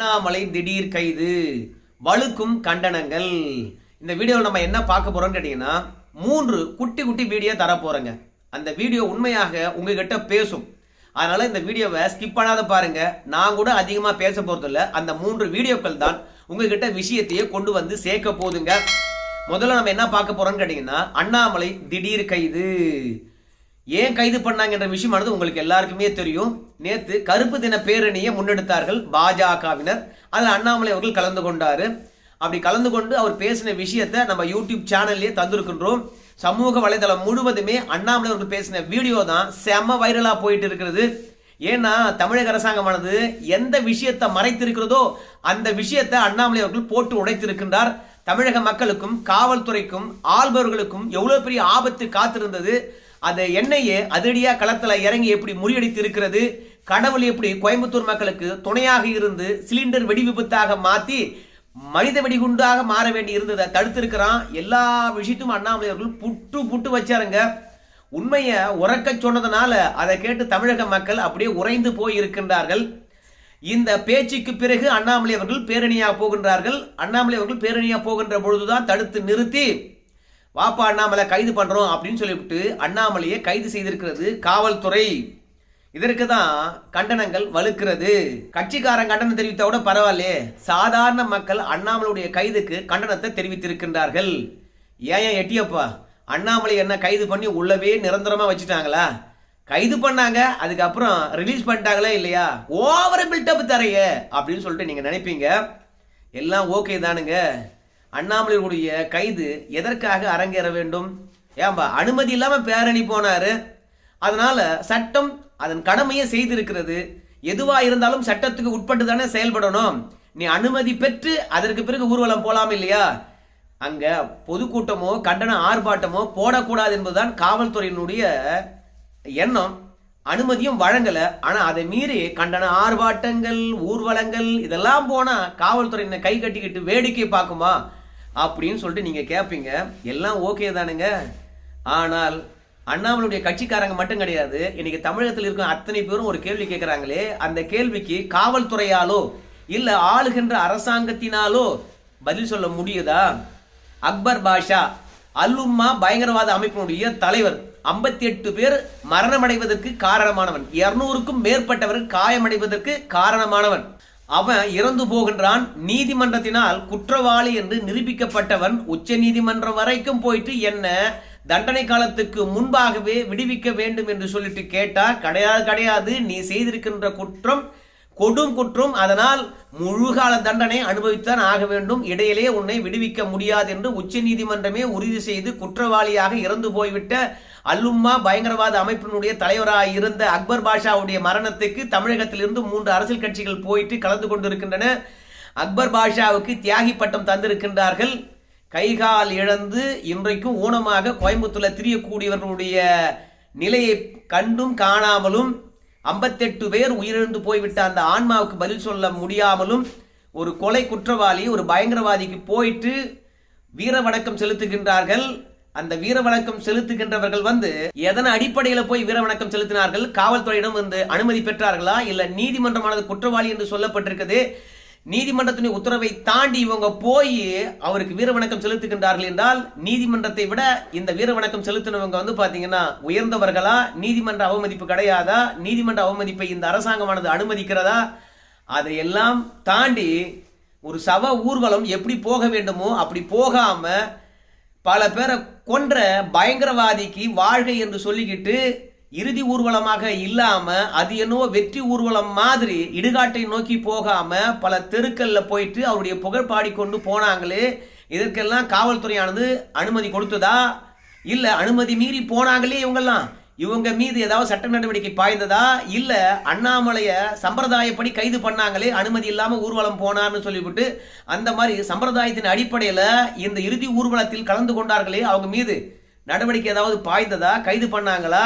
அண்ணாமலை திடீர் கைது. வழுக்கும் கண்டனங்கள். இந்த வீடியோவில் நம்ம என்ன பார்க்க போகிறோம்னு கேட்டிங்கன்னா மூன்று குட்டி குட்டி வீடியோ தர அந்த வீடியோ உண்மையாக உங்ககிட்ட பேசும். அதனால் இந்த வீடியோவை ஸ்கிப் பண்ணாத பாருங்கள் நான் கூட அதிகமாக பேச போகிறதில்ல அந்த மூன்று வீடியோக்கள் தான் உங்ககிட்ட விஷயத்தையே கொண்டு வந்து சேர்க்க போதுங்க முதல்ல நம்ம என்ன பார்க்க போகிறோம்னு கேட்டிங்கன்னா அண்ணாமலை திடீர் கைது. ஏன் கைது பண்ணாங்கன்ற விஷயமானது உங்களுக்கு எல்லாருக்குமே தெரியும். நேத்து கருப்பு தின பேரணியை முன்னெடுத்தார்கள் பாஜகவினர். அதில் அண்ணாமலை அவர்கள் கலந்து கொண்டாரு. அப்படி கலந்து கொண்டு அவர் பேசின விஷயத்தை நம்ம யூடியூப் சேனல்லே தந்திருக்கின்றோம். சமூக வலைதளம் முழுவதுமே அண்ணாமலை அவர்கள் பேசின வீடியோ தான் செம வைரலாக போயிட்டு இருக்கிறது. ஏன்னா தமிழக அரசாங்கமானது எந்த விஷயத்தை மறைத்திருக்கிறதோ அந்த விஷயத்தை அண்ணாமலை அவர்கள் போட்டு உடைத்திருக்கின்றார். தமிழக மக்களுக்கும் காவல்துறைக்கும் ஆள்பவர்களுக்கும் எவ்வளோ பெரிய ஆபத்து காத்திருந்தது. அந்த எண்ணெயை அதிரடியாக களத்தில் இறங்கி எப்படி முறியடித்து இருக்கிறது கடவுள் எப்படி கோயம்புத்தூர் மக்களுக்கு துணையாக இருந்து சிலிண்டர் வெடி விபத்தாக மாற்றி மனித வெடிகுண்டாக மாற வேண்டி இருந்ததை தடுத்திருக்கிறான். எல்லா விஷயத்தையும் அண்ணாமலை அவர்கள் புட்டு புட்டு வச்சாருங்க. உண்மையை உறக்க சொன்னதுனால அதை கேட்டு தமிழக மக்கள் அப்படியே உறைந்து போய் இருக்கின்றார்கள் இந்த பேச்சுக்கு பிறகு அண்ணாமலை அவர்கள் பேரணியாக போகின்றார்கள். அண்ணாமலை அவர்கள் பேரணியாக போகின்ற பொழுதுதான் தடுத்து நிறுத்தி வாப்பா அண்ணாமலை கைது பண்ணுறோம் அப்படின்னு சொல்லிவிட்டு அண்ணாமலையை கைது செய்திருக்கிறது காவல்துறை. இதற்கு தான் கண்டனங்கள் வலுக்கிறது. கட்சிக்காரன் கண்டனம் தெரிவித்த கூட பரவாயில்லையே. சாதாரண மக்கள் அண்ணாமலையுடைய கைதுக்கு கண்டனத்தை தெரிவித்திருக்கின்றார்கள். ஏன் ஏன் எட்டியப்பா? அண்ணாமலை என்ன கைது பண்ணி உள்ளவே நிரந்தரமா வச்சுட்டாங்களா? கைது பண்ணாங்க அதுக்கப்புறம் ரிலீஸ் பண்ணிட்டாங்களே இல்லையா? ஓவர பில்டப் தரைய அப்படின்னு சொல்லிட்டு நீங்க நினைப்பீங்க. எல்லாம் ஓகே தானுங்க. அண்ணாமலையுடைய கைது எதற்காக அரங்கேற வேண்டும்? ஏன்பா அனுமதி இல்லாமல் பேரணி போனாரு. அதனால சட்டம் அதன் கடமையை செய்திருக்கிறது. எதுவா இருந்தாலும் சட்டத்துக்கு உட்பட்டு தானே செயல்படணும். நீ அனுமதி பெற்று அதற்கு பிறகு ஊர்வலம் போலாம் இல்லையா? அங்க பொதுக்கூட்டமோ கண்டன ஆர்ப்பாட்டமோ போடக்கூடாது என்பதுதான் காவல்துறையினுடைய எண்ணம். அனுமதியும் வழங்கல. ஆனா அதை மீறி கண்டன ஆர்ப்பாட்டங்கள் ஊர்வலங்கள் இதெல்லாம் போனா காவல்துறையினை கை கட்டிக்கிட்டு வேடிக்கை பார்க்குமா? அப்படின்னு சொல்லிட்டு நீங்க கேட்பீங்க எல்லாம் ஓகே தானுங்க. ஆனால் அண்ணாமலுடைய கட்சிக்காரங்க மட்டும் கிடையாது இன்னைக்கு தமிழகத்தில் இருக்கும் அத்தனை பேரும் ஒரு கேள்வி கேட்கிறாங்களே அந்த கேள்விக்கு காவல்துறையாலோ இல்ல ஆளுகின்ற அரசாங்கத்தினாலோ பதில் சொல்ல முடியுதா? அக்பர் பாஷா அல்லும்மா பயங்கரவாத அமைப்பினுடைய தலைவர் ஐம்பத்தி எட்டு பேர் மரணமடைவதற்கு காரணமானவன் இருநூறுக்கும் மேற்பட்டவர் காயமடைவதற்கு காரணமானவன். அவன் இறந்து போகின்றான். நீதிமன்றத்தினால் குற்றவாளி என்று நிரூபிக்கப்பட்டவன் உச்ச நீதிமன்றம் வரைக்கும் போயிட்டு என்ன தண்டனை காலத்துக்கு முன்பாகவே விடுவிக்க வேண்டும் என்று சொல்லிட்டு கேட்டா கிடையாது கிடையாது. நீ செய்திருக்கின்ற குற்றம் கொடும் குற்றம் அதனால் முழுகால தண்டனை அனுபவித்தான் ஆக வேண்டும். இடையிலே உன்னை விடுவிக்க முடியாது என்று உச்ச நீதிமன்றமே உறுதி செய்து குற்றவாளியாக இறந்து போய்விட்ட அல்லும்மா பயங்கரவாத அமைப்பினுடைய தலைவராக இருந்த அக்பர் பாஷாவுடைய மரணத்துக்கு தமிழகத்திலிருந்து மூன்று அரசியல் கட்சிகள் போயிட்டு கலந்து கொண்டிருக்கின்றன. அக்பர் பாஷாவுக்கு தியாகி பட்டம் தந்திருக்கின்றார்கள். கைகால் இழந்து இன்றைக்கும் ஊனமாக கோயம்புத்தூர்ல திரியக்கூடியவர்களுடைய நிலையை கண்டும் காணாமலும் ஐம்பத்தெட்டு பேர் உயிரிழந்து போய்விட்ட அந்த ஆன்மாவுக்கு பதில் சொல்ல முடியாமலும் ஒரு கொலை குற்றவாளி ஒரு பயங்கரவாதிக்கு போயிட்டு வீர வணக்கம் செலுத்துகின்றார்கள். அந்த வீர வணக்கம் செலுத்துகின்றவர்கள் வந்து எதன அடிப்படையில போய் வீர வணக்கம் செலுத்தினார்கள்? காவல்துறையிடம் வந்து அனுமதி பெற்றார்களா? இல்ல நீதிமன்றமானது குற்றவாளி என்று சொல்லப்பட்டிருக்குது. நீதிமன்றத்தினுடைய உத்தரவை தாண்டி இவங்க போய் அவருக்கு வீர வணக்கம் செலுத்துகின்றார்கள் என்றால் நீதிமன்றத்தை விட இந்த வீர வணக்கம் செலுத்தினவங்க வந்து பாத்தீங்கன்னா உயர்ந்தவர்களா? நீதிமன்ற அவமதிப்பு கிடையாதா? நீதிமன்ற அவமதிப்பை இந்த அரசாங்கமானது அனுமதிக்கிறதா? அதையெல்லாம் தாண்டி ஒரு சவ ஊர்வலம் எப்படி போக வேண்டுமோ அப்படி போகாம பல பேரை கொன்ற பயங்கரவாதிக்கு வாழ்கை என்று சொல்லிக்கிட்டு இறுதி ஊர்வலமாக இல்லாம அது என்னவோ வெற்றி ஊர்வலம் மாதிரி இடுகாட்டை நோக்கி போகாம பல தெருக்கல்ல போயிட்டு அவருடைய புகழ் பாடிக்கொண்டு போனாங்களே இதற்கெல்லாம் காவல்துறையானது அனுமதி கொடுத்ததா? இல்ல அனுமதி மீறி போனாங்களே இவங்கெல்லாம்? இவங்க மீது ஏதாவது சட்ட நடவடிக்கை பாய்ந்ததா? இல்ல அண்ணாமலைய சம்பிரதாயப்படி கைது பண்ணாங்களே அனுமதி இல்லாம ஊர்வலம் போனார்னு சொல்லிவிட்டு அந்த மாதிரி சம்பிரதாயத்தின் அடிப்படையில இந்த இறுதி ஊர்வலத்தில் கலந்து கொண்டார்களே அவங்க மீது நடவடிக்கை ஏதாவது பாய்ந்ததா? கைது பண்ணாங்களா?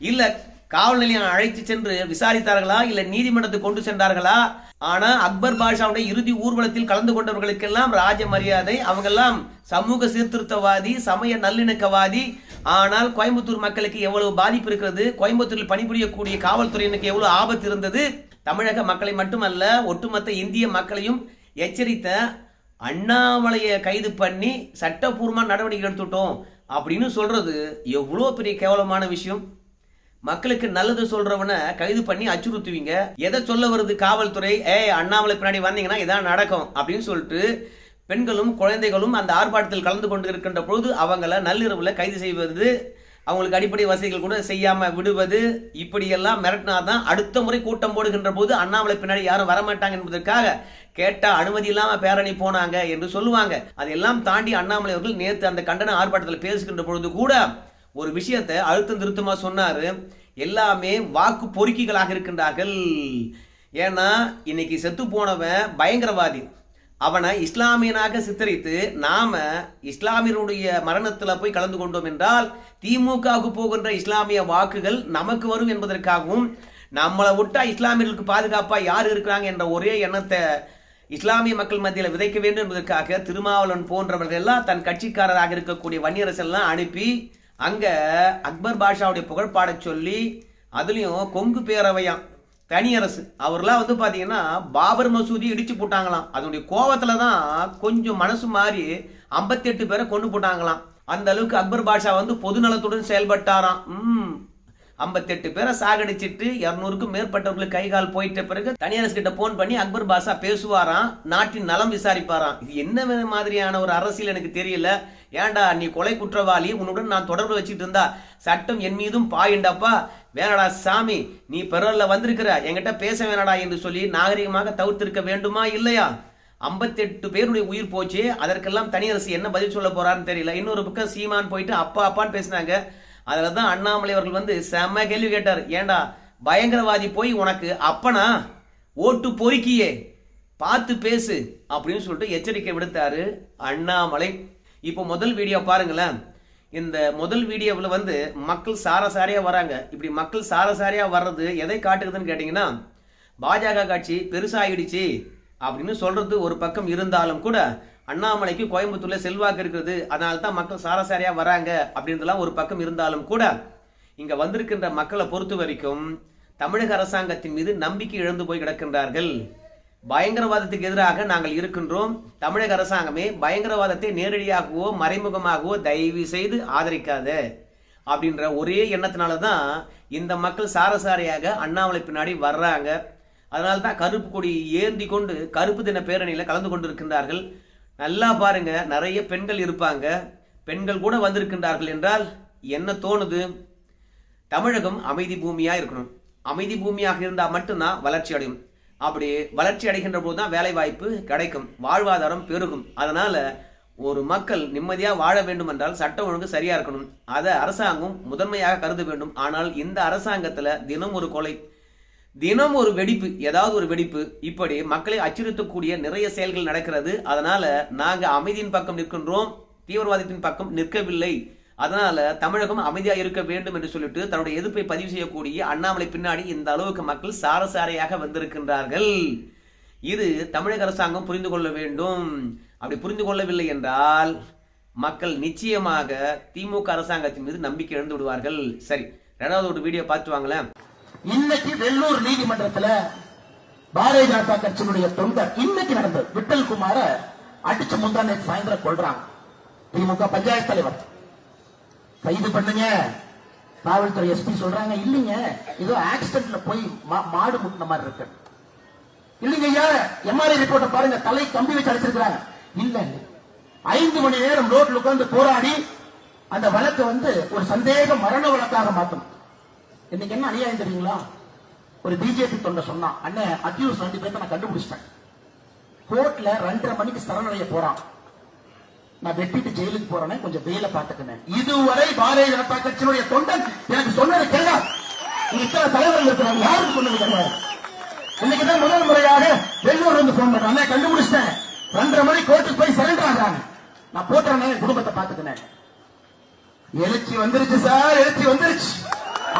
இல்ல காவல் நிலையம் அழைத்து சென்று விசாரித்தார்களா? இல்ல நீதிமன்றத்துக்கு கொண்டு சென்றார்களா? ஆனா அக்பர் பாஷாவுடைய இறுதி ஊர்வலத்தில் கலந்து கொண்டவர்களுக்கெல்லாம் ராஜ மரியாதை அவங்கெல்லாம் சமூக சீர்திருத்தவாதி சமய நல்லிணக்கவாதி ஆனால் கோயம்புத்தூர் மக்களுக்கு எவ்வளவு பாதிப்பு இருக்கிறது? கோயம்புத்தூரில் பணிபுரியக்கூடிய காவல்துறையினருக்கு எவ்வளவு ஆபத்து இருந்தது? தமிழக மக்களை மட்டுமல்ல ஒட்டுமொத்த இந்திய மக்களையும் எச்சரித்த அண்ணாமலையை கைது பண்ணி சட்டப்பூர்வமா நடவடிக்கை எடுத்துட்டோம் அப்படின்னு சொல்றது எவ்வளோ பெரிய கேவலமான விஷயம். மக்களுக்கு நல்லது சொல்றவனை கைது பண்ணி அச்சுறுத்துவீங்க. எதை சொல்ல வருது காவல்துறை? ஏ அண்ணாமலை பின்னாடி வந்தீங்கன்னா இதான் நடக்கும் அப்படின்னு சொல்லிட்டு பெண்களும் குழந்தைகளும் அந்த ஆர்ப்பாட்டத்தில் கலந்து கொண்டு இருக்கின்ற பொழுது அவங்கள நள்ளிரவில் கைது செய்வது அவங்களுக்கு அடிப்படை வசதிகள் கூட செய்யாம விடுவது இப்படியெல்லாம் மிரட்டினாதான் அடுத்த முறை கூட்டம் போடுகின்ற போது அண்ணாமலை பின்னாடி யாரும் வரமாட்டாங்க என்பதற்காக கேட்டா அனுமதி இல்லாம பேரணி போனாங்க என்று சொல்லுவாங்க. அதையெல்லாம் தாண்டி அண்ணாமலை அவர்கள் நேற்று அந்த கண்டன ஆர்ப்பாட்டத்தில் பேசுகின்ற பொழுது கூட ஒரு விஷயத்தை அழுத்தம் திருத்தமா சொன்னாரு. எல்லாமே வாக்கு பொறுக்கிகளாக இருக்கின்றார்கள். ஏன்னா இன்னைக்கு செத்து போனவன் பயங்கரவாதி. அவனை இஸ்லாமியனாக சித்தரித்து நாம இஸ்லாமியனுடைய மரணத்துல போய் கலந்து கொண்டோம் என்றால் திமுகவுக்கு போகின்ற இஸ்லாமிய வாக்குகள் நமக்கு வரும் என்பதற்காகவும் நம்மளை விட்டா இஸ்லாமியர்களுக்கு பாதுகாப்பா யார் இருக்கிறாங்க என்ற ஒரே எண்ணத்தை இஸ்லாமிய மக்கள் மத்தியில் விதைக்க வேண்டும் என்பதற்காக திருமாவளவன் போன்றவர்கள் எல்லாம் தன் கட்சிக்காரராக இருக்கக்கூடிய வன்னியரசெல்லாம் அனுப்பி அங்க அக்பர் பாஷாவுடைய புகழ்பாடச் சொல்லி அதுலயும் கொங்கு பேரவையான் தனி அரசு. அவர்லாம் வந்து பார்த்தீங்கன்னா பாபர் மசூதி இடிச்சு போட்டாங்களாம். அதனுடைய கோவத்தில் தான் கொஞ்சம் மனசு மாறி 58 பேரை கொண்டு போட்டாங்களாம். அந்த அளவுக்கு அக்பர் பாஷா வந்து பொதுநலத்துடன் செயல்பட்டாராம். ம். 58 பேரை சாகடிச்சிட்டு இரநூறுக்கும் மேற்பட்டவர்களுக்கு கை கால் போயிட்ட பிறகு தனியரசு கிட்ட போன் பண்ணி அக்பர் பாஷா பேசுவாராம் நாட்டின் நலம் விசாரிப்பாராம். இது என்ன மாதிரியான ஒரு அரசியல் எனக்கு தெரியல. ஏன்டா நீ கொலை குற்றவாளி உன்னுடன் நான் தொடர்பு வச்சுட்டு இருந்தா சட்டம் என் மீதும் பாயுண்டாப்பா. வேணடா சாமி நீ பெறல்ல வந்திருக்கிற என்கிட்ட பேச வேணடா என்று சொல்லி நாகரிகமாக தவிர்த்திருக்க வேண்டுமா இல்லையா? 58 பேருடைய உயிர் போச்சு. அதற்கெல்லாம் தனியரசு என்ன பதில் சொல்ல போறான்னு தெரியல. இன்னொரு பக்கம் சீமான் போயிட்டு அப்பா அப்பான்னு பேசினாங்க. அதில் தான் அண்ணாமலை அவர்கள் வந்து செம்ம கேள்வி கேட்டார். ஏன்டா பயங்கரவாதி போய் உனக்கு அப்பனா? ஓட்டு பொறுக்கியே பார்த்து பேசு அப்படின்னு சொல்லிட்டு எச்சரிக்கை விடுத்தாரு அண்ணாமலை. இப்போ முதல் வீடியோ பாருங்களேன். இந்த முதல் வீடியோவில் வந்து மக்கள் சாரசாரியா வராங்க. இப்படி மக்கள் சாரசாரியா வர்றது எதை காட்டுக்குதுன்னு கேட்டிங்கன்னா பாஜக கட்சி பெருசாகிடுச்சு அப்படின்னு சொல்றது ஒரு பக்கம் இருந்தாலும் கூட அண்ணாமலைக்கு கோயம்புத்தூர்ல செல்வாக்கு இருக்குது. அதனால தான் மக்கள் சாரசாரியா வராங்க அப்படின்றதுலாம் ஒரு பக்கம் இருந்தாலும் கூட இங்க வந்திருக்கின்ற மக்களை பொறுத்த வரைக்கும் தமிழக அரசாங்கத்தின் மீது நம்பிக்கை இழந்து போய் கிடக்கின்றார்கள். பயங்கரவாதத்துக்கு எதிராக நாங்கள் இருக்கின்றோம். தமிழக அரசாங்கமே பயங்கரவாதத்தை நேரடியாகவோ மறைமுகமாகவோ தயவு செய்து ஆதரிக்காத அப்படின்ற ஒரே எண்ணத்தினால தான் இந்த மக்கள் சாரசாரியாக அண்ணாமலை பின்னாடி வர்றாங்க. அதனால தான் கருப்பு கொடி ஏந்தி கொண்டு கருப்பு தின பேரணியில் கலந்து கொண்டிருக்கின்றார்கள். நல்லா பாருங்க நிறைய பெண்கள் இருப்பாங்க. பெண்கள் கூட வந்திருக்கின்றார்கள் என்றால் என்ன தோணுது? தமிழகம் அமைதி பூமியாக இருக்கணும். அமைதி பூமியாக இருந்தால் மட்டும்தான் வளர்ச்சி அடையும். அப்படி வளர்ச்சி அடைகின்ற போது தான் வேலை வாய்ப்பு கிடைக்கும். வாழ்வாதாரம் பெருகும். அதனால் ஒரு மக்கள் நிம்மதியாக வாழ வேண்டும் என்றால் சட்டம் ஒழுங்கு சரியாக இருக்கணும். அதை அரசாங்கம் முதன்மையாக கருத வேண்டும். ஆனால் இந்த அரசாங்கத்தில் தினம் ஒரு கொலை தினம் ஒரு வெடிப்பு ஏதாவது ஒரு வெடிப்பு இப்படி மக்களை அச்சுறுத்தக்கூடிய நிறைய செயல்கள் நடக்கிறது. அதனால நாங்க அமைதியின் பக்கம் நிற்கின்றோம் தீவிரவாதத்தின் பக்கம் நிற்கவில்லை. அதனால தமிழகம் அமைதியா இருக்க வேண்டும் என்று சொல்லிட்டு தன்னுடைய எதிர்ப்பை பதிவு செய்யக்கூடிய அண்ணாமலை பின்னாடி இந்த அளவுக்கு மக்கள் சாரசாரையாக வந்திருக்கின்றார்கள். இது தமிழக அரசாங்கம் புரிந்து கொள்ள வேண்டும். அப்படி புரிந்து கொள்ளவில்லை என்றால் மக்கள் நிச்சயமாக திமுக அரசாங்கத்தின் மீது நம்பிக்கை இழந்து விடுவார்கள். சரி ரெண்டாவது ஒரு வீடியோ பார்த்து வாங்களேன். இன்னைக்கு வெள்ளூர் நீதிமன்றத்துல பாரதிய ஜனதா கட்சியினுடைய தொண்டர் இன்னைக்கு நடந்தது. விட்டல் குமார அடிச்சு முந்தா நேற்று சாயந்தரம் கொள்றாங்க திமுக பஞ்சாயத்து தலைவர். கைது பண்ணுங்க. காவல்துறை எஸ்பி சொல்றாங்க இல்லைங்க ஏதோ ஆக்சிடென்ட்ல போய் மா- மாடு முட்டின மாதிரி இருக்கு. இல்லைங்க ஐயா எம்ஆர்ஐ ரிப்போர்ட்டை பாருங்க தலை கம்பி வச்சு அடிச்சிருக்கிறாங்க. இல்ல ஐந்து மணி நேரம் ரோட்ல உட்கார்ந்து போராடி அந்த வழக்கை வந்து ஒரு சந்தேக மரண வழக்காக மாற்றணும் இன்னைக்கு என்ன அநியாயம் தெரியுங்களா? ஒரு பிஜேபி தொண்டை சொன்னான் அண்ணன் அக்யூஸ் ரெண்டு பேர்த்த நான் கண்டுபிடிச்சிட்டேன். கோர்ட்ல ரெண்டரை மணிக்கு சரணடைய போறான். நான் வெட்டிட்டு ஜெயிலுக்கு போறேனே கொஞ்சம் வெயில பாத்துக்கினேன் இதுவரை பாரதிய ஜனதா கட்சியினுடைய தொண்டன் எனக்கு சொன்னது கேளா. இத்தனை தலைவர்கள் இருக்கிறாங்க யாருக்கு சொன்னது கிடையாது இன்னைக்குதான் முதல் முறையாக வெள்ளூர் வந்து போன் பண்றேன் அண்ணே கண்டுபிடிச்சிட்டேன். ரெண்டரை மணி கோர்ட்டுக்கு போய் சரண்டர் ஆகிறாங்க. நான் போட்டுறேன் என் குடும்பத்தை பாத்துக்கினேன் எழுச்சி வந்துருச்சு சார் எழுச்சி வந்துருச்சு.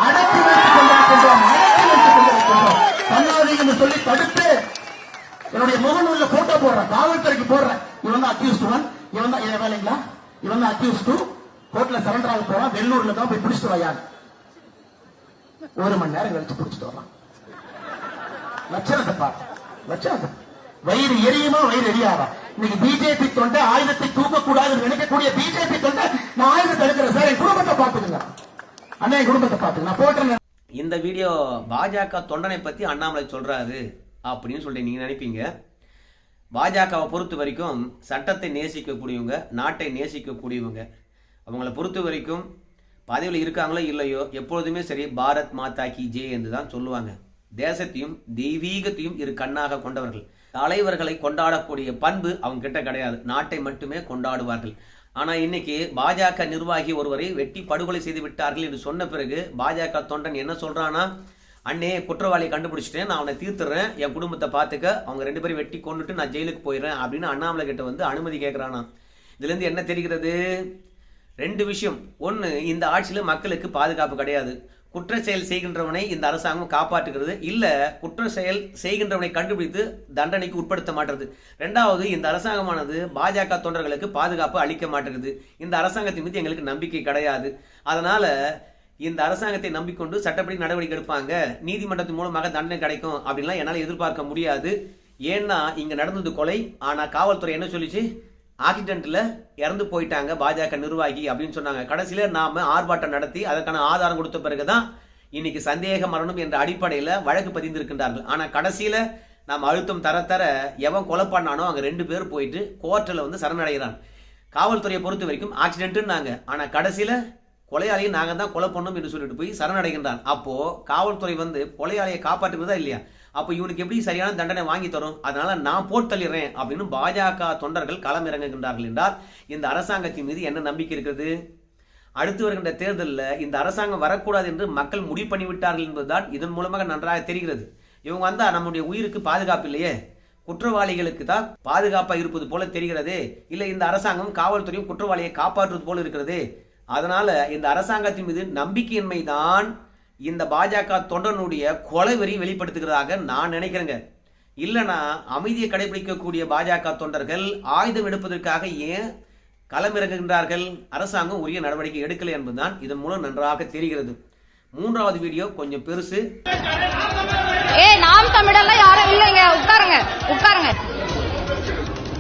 அடக்கி வைத்துக் கொண்டிருக்கின்றோம் அடக்கி வைத்துக் கொண்டிருக்கின்றோம் பண்ணாதீங்கன்னு சொல்லி தடுத்து என்னுடைய முகநூல்ல போட்டோ போடுறேன். காவல்துறைக்கு போடுறேன். இவன் தான் அக்யூஸ்ட் ஒன் இவன் தான் என் வேலைங்களா? இவன் தான் அக்யூஸ்ட் டூ கோர்ட்ல சரண்டர் ஆக போறான். வெள்ளூர்ல தான் போய் பிடிச்சிட்டு வையாங்க ஒரு மணி நேரம் கழிச்சு பிடிச்சிட்டு வரலாம் லட்சணத்தை பாரு. லட்சணத்தை. வயிறு எரியுமா? வயிறு எரியாதா? இன்னைக்கு பிஜேபி தொண்டை ஆயுதத்தை தூக்கக்கூடாதுன்னு நினைக்கக்கூடிய பிஜேபி தொண்டை நான் ஆயுதத்தை எடுக்கிறேன் சார் என் குடும்பத்தை பார்த்துக்கங்க. அண்ணா குடும்பத்தை பார்த்து நான் போட்டேன் இந்த வீடியோ பாஜக தொண்டனை பத்தி அண்ணாமலை சொல்றாரு அப்படின்னு சொல்லிட்டு நீங்க நினைப்பீங்க. பாஜகவை பொறுத்த வரைக்கும் சட்டத்தை நேசிக்கக்கூடியவங்க நாட்டை நேசிக்கக்கூடியவங்க. அவங்கள பொறுத்த வரைக்கும் பதவியில் இருக்காங்களோ இல்லையோ எப்பொழுதுமே சரி பாரத் மாதா கி ஜே என்று தான் சொல்லுவாங்க. தேசத்தையும் தெய்வீகத்தையும் இரு கண்ணாக கொண்டவர்கள். தலைவர்களை கொண்டாடக்கூடிய பண்பு அவங்க கிட்ட கிடையாது. நாட்டை மட்டுமே கொண்டாடுவார்கள். ஆனால் இன்னைக்கு பாஜக நிர்வாகி ஒருவரை வெட்டி படுகொலை செய்து விட்டார்கள் என்று சொன்ன பிறகு பாஜக தொண்டன் என்ன சொல்றானா அண்ணே குற்றவாளியை கண்டுபிடிச்சிட்டேன் நான் அவனை தீர்த்துறேன் என் குடும்பத்தை பார்த்துக்க அவங்க ரெண்டு பேரும் வெட்டி கொண்டுட்டு நான் ஜெயிலுக்கு போயிடுறேன் அப்படின்னு அண்ணாமலை கிட்ட வந்து அனுமதி கேட்குறானா இதுலேருந்து என்ன தெரிகிறது? ரெண்டு விஷயம். ஒன்று இந்த ஆட்சியில் மக்களுக்கு பாதுகாப்பு கிடையாது. குற்ற செயல் செய்கின்றவனை இந்த அரசாங்கம் காப்பாற்றுகிறது. இல்லை குற்ற செயல் செய்கின்றவனை கண்டுபிடித்து தண்டனைக்கு உட்படுத்த மாட்டுறது. ரெண்டாவது இந்த அரசாங்கமானது பாஜக தொண்டர்களுக்கு பாதுகாப்பு அளிக்க மாட்டேங்குது. இந்த அரசாங்கத்தின் மீது எங்களுக்கு நம்பிக்கை கிடையாது. அதனால இந்த அரசாங்கத்தை நம்பிக்கொண்டு சட்டப்படி நடவடிக்கை எடுப்பாங்க. நீதிமன்றத்தின் மூலமாக தண்டனை கிடைக்கும் அப்படின்லாம் என்னால் எதிர்பார்க்க முடியாது. ஏன்னா இங்கே நடந்தது கொலை. ஆனால் காவல்துறை என்ன சொல்லிச்சு? ஆக்சிடென்ட்டில் இறந்து போயிட்டாங்க பாஜக நிர்வாகி அப்படின்னு சொன்னாங்க. கடைசியில் நாம் ஆர்ப்பாட்டம் நடத்தி அதற்கான ஆதாரம் கொடுத்த பிறகு தான் இன்னைக்கு சந்தேக மரணம் என்ற அடிப்படையில் வழக்கு பதிந்திருக்கின்றார்கள். ஆனால் கடைசியில் நாம் அழுத்தம் தர தர எவன் கொலை பண்ணானோ அங்கே ரெண்டு பேர் போயிட்டு கோர்ட்டில் வந்து சரணடைகிறான் காவல்துறையை பொறுத்த வரைக்கும் ஆக்சிடென்ட்டுன்னாங்க ஆனால் கடைசியில் கொலையாளியை நாங்கள் தான் கொலை பண்ணோம் என்று சொல்லிட்டு போய் சரணடைகின்றான் அப்போது காவல்துறை வந்து கொலையாளியை காப்பாற்றுவதா இல்லையா? அப்போ இவனுக்கு எப்படி சரியான தண்டனை வாங்கி தரும்? அதனால நான் போட்டு தள்ளிடுறேன் அப்படின்னு பாஜக தொண்டர்கள் களமிறங்குகின்றார்கள் என்றால் இந்த அரசாங்கத்தின் மீது என்ன நம்பிக்கை இருக்கிறது? அடுத்து வருகின்ற தேர்தலில் இந்த அரசாங்கம் வரக்கூடாது என்று மக்கள் முடிவு பண்ணிவிட்டார்கள் என்பதுதான் இதன் மூலமாக நன்றாக தெரிகிறது. இவங்க வந்தா நம்முடைய உயிருக்கு பாதுகாப்பு இல்லையே? குற்றவாளிகளுக்கு தான் பாதுகாப்பாக இருப்பது போல தெரிகிறதே. இல்லை இந்த அரசாங்கம் காவல்துறையும் குற்றவாளியை காப்பாற்றுவது போல இருக்கிறது. அதனால இந்த அரசாங்கத்தின் மீது நம்பிக்கையின்மை தான் இந்த பாஜக தொண்டனுடைய கொலைவெறி வெளிப்படுத்துகிறதாக நான் நினைக்கிறேங்க. இல்லைனா அமைதியை கடைபிடிக்கக்கூடிய பாஜக தொண்டர்கள் ஆயுதம் எடுப்பதற்காக ஏன் களமிறங்குகின்றார்கள்? அரசாங்கம் உரிய நடவடிக்கை எடுக்கலை என்பதுதான் இதன் மூலம் நன்றாக தெரிகிறது. மூன்றாவது வீடியோ கொஞ்சம் பெருசு. ஏ நாம் தமிழெல்லாம் யாரும் இல்லைங்க. உட்காருங்க. உட்காருங்க.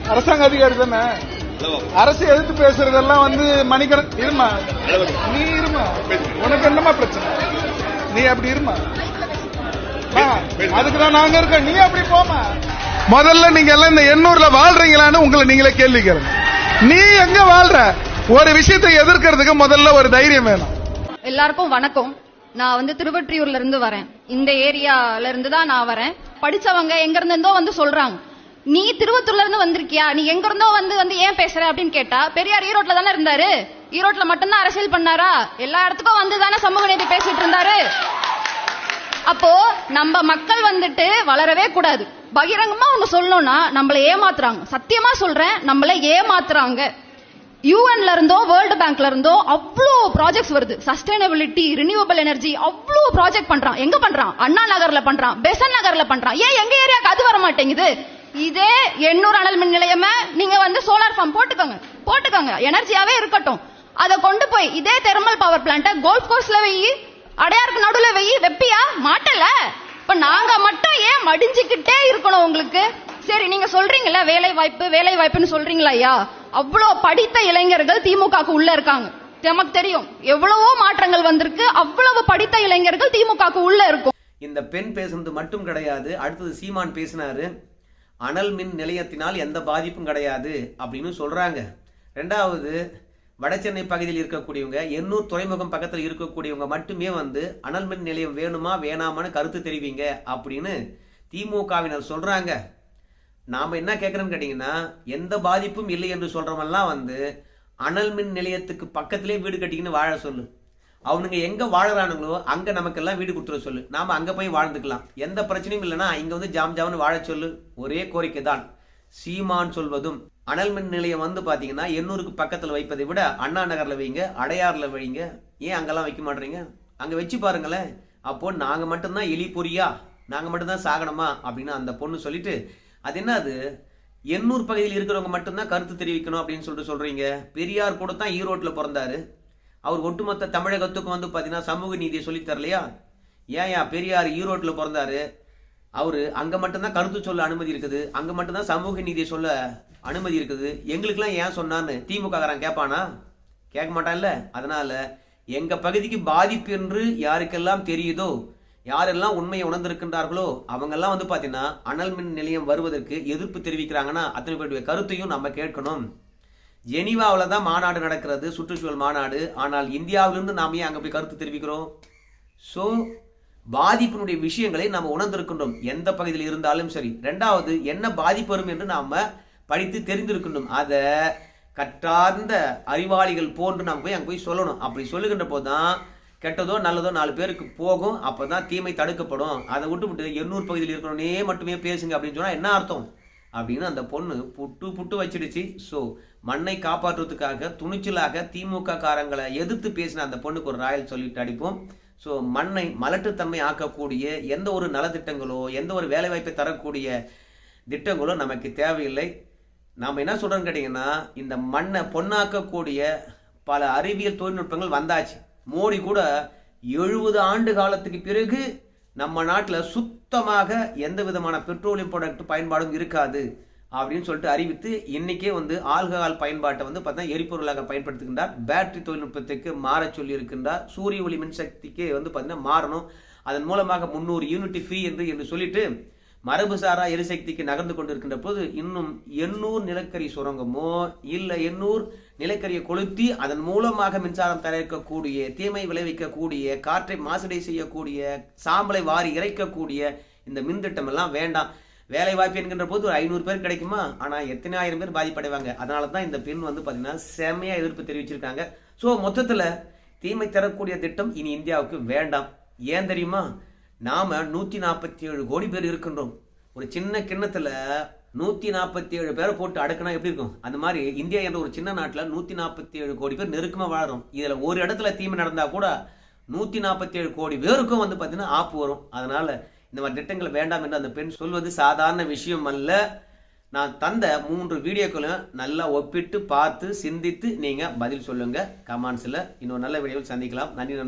அரசாங்க அதிகாரி தானே? அரசு எதிர்த்து பேசுறதெல்லாம் வந்து மணிக்கணக் இருமா? நீ இருமா? உனக்கு என்னமா பிரச்சனை? நீ அப்படி இருமா? அதுக்குதான் நாங்க இருக்கோம். நீ அப்படி போமா முதல்ல நீங்க எல்லாம் இந்த எண்ணூர்ல வாழ்றீங்களான்னு உங்களை நீங்களே கேள்வி கேளுங்க. நீ எங்க வாழ்ற? ஒரு விஷயத்தை எதிர்க்கிறதுக்கு முதல்ல ஒரு தைரியம் வேணும். எல்லாருக்கும் வணக்கம். நான் வந்து திருவற்றியூர்ல இருந்து வரேன். இந்த ஏரியால இருந்து தான் நான் வரேன். படிச்சவங்க எங்க இருந்தோ வந்து சொல்றாங்க. நீ திருவத்தூர்ல இருந்து வந்திருக்கியா? நீ எங்க இருந்தோ வந்து வந்து ஏன் பேசுற அப்படின்னு கேட்டா பெரியார் ஈரோட்ல தானே இருந்தாரு? ஈரோட்ல மட்டும்தான் அரசியல் பண்ணாரா? எல்லா இடத்துக்கும் வந்து தானே சமூக நீதி பேசிட்டு இருந்தாரு. அப்போ நம்ம மக்கள் வந்துட்டு வளரவே கூடாது. பகிரங்கமா அவங்க சொல்லணும்னா நம்மள ஏமாத்துறாங்க. சத்தியமா சொல்றேன் நம்மள ஏமாத்துறாங்க. யூஎன்ல இருந்தோ வேர்ல்டு பேங்க்ல இருந்தோ அவ்வளோ ப்ராஜெக்ட்ஸ் வருது. சஸ்டைனபிலிட்டி ரினியூவபிள் எனர்ஜி அவ்வளோ ப்ராஜெக்ட் பண்றான். எங்க பண்றான்? அண்ணா நகர்ல பண்றான். பெசன் நகர்ல பண்றான். ஏன் எங்க ஏரியாக்கு அது வர மாட்டேங்குது? இதே எண்ணூறு அனல் மின் நிலையமே நீங்க வந்து சோலார் ஃபார்ம் போட்டுக்கோங்க. போட்டுக்கோங்க. எனர்ஜியாவே இருக்கட்டும். அதை கொண்டு போய் இதே தெர்மல் பவர் பிளான்ட்ட கோல்ஃப் கோர்ஸ்ல வெயி அடையாருக்கு நடுவுல வெயி வெப்பியா? மாட்டல. இப்ப நாங்க மட்டும் ஏன் மடிஞ்சுக்கிட்டே இருக்கணும் உங்களுக்கு? சரி நீங்க சொல்றீங்களா வேலை வாய்ப்பு வேலை வாய்ப்புன்னு சொல்றீங்களா ஐயா? அவ்வளோ படித்த இளைஞர்கள் திமுகக்கு உள்ள இருக்காங்க. நமக்கு தெரியும் எவ்வளவோ மாற்றங்கள் வந்திருக்கு அவ்வளவு படித்த இளைஞர்கள் திமுகக்கு உள்ள இருக்கும். இந்த பெண் பேசுனது மட்டும் கிடையாது அடுத்தது சீமான் பேசினாரு அனல் மின் நிலையத்தினால் எந்த பாதிப்பும் கிடையாது அப்படின்னு சொல்றாங்க. ரெண்டாவது வடசென்னை பகுதியில் இருக்கக்கூடியவங்க எண்ணூர் துறைமுகம் பக்கத்தில் இருக்கக்கூடியவங்க மட்டுமே வந்து அனல் மின் நிலையம் வேணுமா வேணாமான்னு கருத்து தெரிவிங்க அப்படின்னு திமுகவினர் சொல்கிறாங்க நாம் என்ன கேட்குறோன்னு கேட்டிங்கன்னா எந்த பாதிப்பும் இல்லை என்று சொல்கிறவெல்லாம் வந்து அனல் மின் நிலையத்துக்கு பக்கத்திலே வீடு கட்டிக்கின்னு வாழ சொல்லு. அவனுங்க எங்கே வாழறானுங்களோ அங்கே நமக்கெல்லாம் வீடு கொடுத்துட சொல்லு. நாம் அங்கே போய் வாழ்ந்துக்கலாம். எந்த பிரச்சனையும் இல்லைன்னா இங்கே வந்து ஜாம் ஜாம்னு வாழ சொல்லு. ஒரே கோரிக்கை தான் சீமான் சொல்வதும் அனல் மின் நிலையம் வந்து பார்த்தீங்கன்னா எண்ணூருக்கு பக்கத்தில் வைப்பதை விட அண்ணா நகரில் வைங்க அடையாறில் வைங்க. ஏன் அங்கெல்லாம் வைக்க மாட்டீங்க? அங்கே வச்சு பாருங்களேன். அப்போ நாங்கள் மட்டும்தான் எலி பொரியா நாங்கள் மட்டும்தான் சாகணுமா? அப்படின்னு அந்த பொண்ணு சொல்லிட்டு அது என்னது? எண்ணூர் பகுதியில் இருக்கிறவங்க மட்டும்தான் கருத்து தெரிவிக்கணும் அப்படின்னு சொல்லிட்டு சொல்கிறீங்க பெரியார் கூட தான் ஈரோட்டில் பிறந்தாரு. அவர் ஒட்டுமொத்த தமிழகத்துக்கும் வந்து பார்த்தீங்கன்னா சமூக நீதியை சொல்லித்தரலையா ஏன் ஏன் பெரியார் ஈரோட்டில் பிறந்தாரு? அவர் அங்கே மட்டும்தான் கருத்து சொல்ல அனுமதி இருக்குது. அங்கே மட்டும்தான் சமூக நீதியை சொல்ல அனுமதி இருக்குது. எங்களுக்கெல்லாம் ஏன் சொன்னான்னு திமுககாரன் கேட்பானா? கேட்க மாட்டான்ல. அதனால் எங்கள் பகுதிக்கு பாதிப்பு என்று யாருக்கெல்லாம் தெரியுதோ யாரெல்லாம் உண்மையை உணர்ந்திருக்கின்றார்களோ அவங்கெல்லாம் வந்து பார்த்தீங்கன்னா அனல் மின் நிலையம் வருவதற்கு எதிர்ப்பு தெரிவிக்கிறாங்கன்னா அத்தனை பேருடைய கருத்தையும் நம்ம கேட்கணும். ஜெனீவாவில் தான் மாநாடு நடக்கிறது சுற்றுச்சூழல் மாநாடு. ஆனால் இந்தியாவிலிருந்து நாம் ஏன் அங்கே போய் கருத்து தெரிவிக்கிறோம்? ஸோ பாதிப்பினுடைய விஷயங்களை நாம் உணர்ந்திருக்கின்றோம். எந்த பகுதியில் இருந்தாலும் சரி. ரெண்டாவது என்ன பாதிப்பு வரும் என்று நாம் படித்து தெரிந்திருக்கின்றோம். அதை கற்றார்ந்த அறிவாளிகள் போன்று நாம் போய் அங்கே போய் சொல்லணும். அப்படி சொல்லுகின்ற போது தான் கெட்டதோ நல்லதோ நாலு பேருக்கு போகும். அப்பதான் தீமை தடுக்கப்படும். அதை விட்டு விட்டு எண்ணூர் பகுதியில் இருக்கிறவனே மட்டுமே பேசுங்க அப்படின்னு சொன்னால் என்ன அர்த்தம்? அப்படின்னு அந்த பொண்ணு புட்டு புட்டு வச்சிடுச்சு. ஸோ மண்ணை காப்பாற்றுறதுக்காக துணிச்சலாக திமுக காரங்களை எதிர்த்து பேசின அந்த பொண்ணுக்கு ஒரு ராயல் சொல்லிட்டு அடிப்போம். ஸோ மண்ணை மலட்டுத்தன்மை ஆக்கக்கூடிய எந்த ஒரு நலத்திட்டங்களோ எந்த ஒரு வேலைவாய்ப்பை தரக்கூடிய திட்டங்களோ நமக்கு தேவையில்லை. நாம் என்ன சொல்கிறோன்னு கேட்டிங்கன்னா இந்த மண்ணை பொன்னாக்கக்கூடிய பல அறிவியல் தொழில்நுட்பங்கள் வந்தாச்சு. மோடி கூட எழுபது ஆண்டு காலத்துக்கு பிறகு நம்ம நாட்டில் சுத்தமாக எந்த விதமான பெட்ரோலியம் ப்ராடக்ட் பயன்பாடும் இருக்காது. அப்படின்னு சொல்லிட்டு அறிவித்து இன்னைக்கே வந்து ஆல்கஹால் பயன்பாட்டை வந்து பார்த்தா எரிபொருளாக பயன்படுத்துகின்றார். பேட்டரி தொழில்நுட்பத்துக்கு மாறச் சொல்லி இருக்கின்றார் சூரிய ஒளி மின்சக்திக்கு வந்து பார்த்தீங்கன்னா மாறணும். அதன் மூலமாக முந்நூறு யூனிட் ஃப்ரீ என்று என்று சொல்லிட்டு மரபுசாரா எரிசக்திக்கு நகர்ந்து கொண்டிருக்கின்ற போது இன்னும் எண்ணூர் நிலக்கரி சுரங்கமோ இல்லை எண்ணூர் நிலக்கரியை கொளுத்தி அதன் மூலமாக மின்சாரம் தயாரிக்கக்கூடிய தீமை விளைவிக்கக்கூடிய காற்றை மாசடை செய்யக்கூடிய சாம்பலை வாரி இறைக்கக்கூடிய இந்த மின் திட்டம் எல்லாம் வேண்டாம். வேலை வாய்ப்பு என்கின்ற போது ஒரு ஐநூறு பேர் கிடைக்குமா? ஆனால் எத்தனை ஆயிரம் பேர் பாதிப்படைவாங்க? அதனால தான் இந்த பெண் வந்து பார்த்தீங்கன்னா செமையாக எதிர்ப்பு தெரிவிச்சிருக்காங்க. ஸோ மொத்தத்தில் தீமை தரக்கூடிய திட்டம் இனி இந்தியாவுக்கு வேண்டாம். ஏன் தெரியுமா? நாம் நூற்றி நாற்பத்தி ஏழு கோடி பேர் இருக்கின்றோம். ஒரு சின்ன கிண்ணத்தில் நூற்றி நாற்பத்தி ஏழு பேரை போட்டு அடக்குனா எப்படி இருக்கும்? அந்த மாதிரி இந்தியா என்ற ஒரு சின்ன நாட்டில் நூற்றி நாற்பத்தி ஏழு கோடி பேர் நெருக்கமாக வாழறோம். இதில் ஒரு இடத்துல தீமை நடந்தால் கூட நூற்றி நாற்பத்தி ஏழு கோடி பேருக்கும் வந்து பார்த்தீங்கன்னா ஆப்பு வரும். அதனால இந்த மாதிரி திட்டங்கள் வேண்டாம் என்று அந்த பெண் சொல்வது சாதாரண விஷயம் அல்ல. நான் தந்த மூன்று வீடியோக்களும் நல்லா ஒப்பிட்டு பார்த்து சிந்தித்து நீங்கள் பதில் சொல்லுங்கள் கமெண்ட்ஸ்ல இன்னொரு நல்ல வீடியோவில் சந்திக்கலாம். நன்றி.